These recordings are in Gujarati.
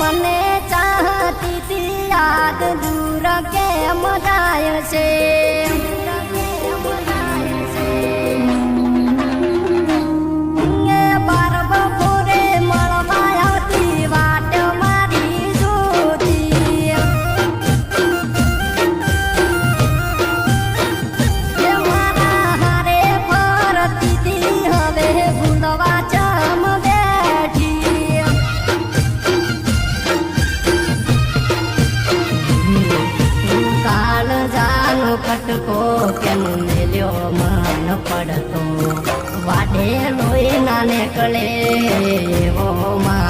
મને ચાહતી યાદ દૂર કેમ જાય છે? પડતો. વાઢે લોહી ના નીકળે એવો મા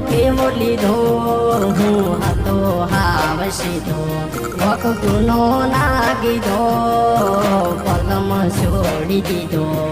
કેવો લીધો હું હતો હાવ સીધો વખ ગુનો નાગીધો પગમ છોડી દીધો.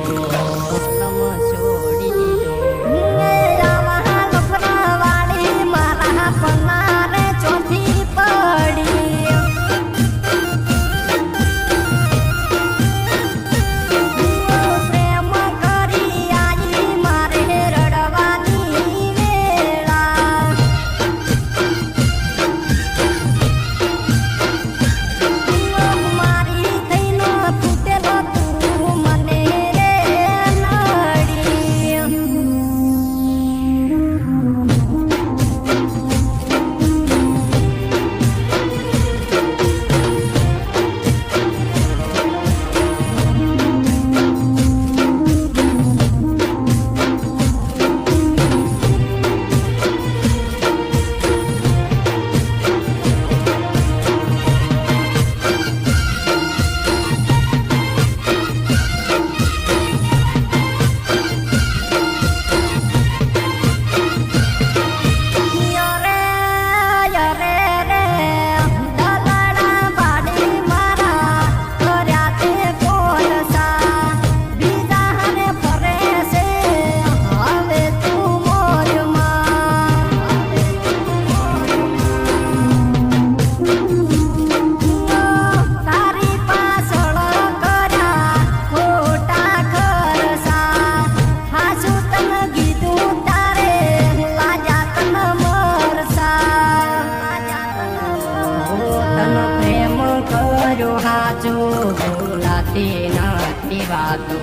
કર્યું હાચું ભૂલાતી નથી વાતો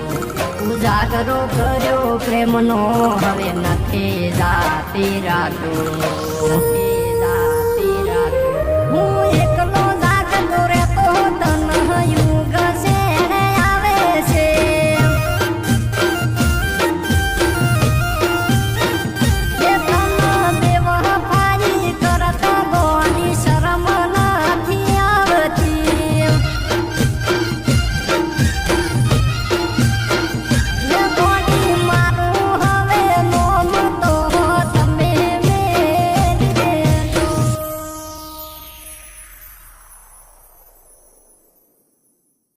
ઉજાગરો કર્યો પ્રેમનો હવે નથી જાતી રાતો.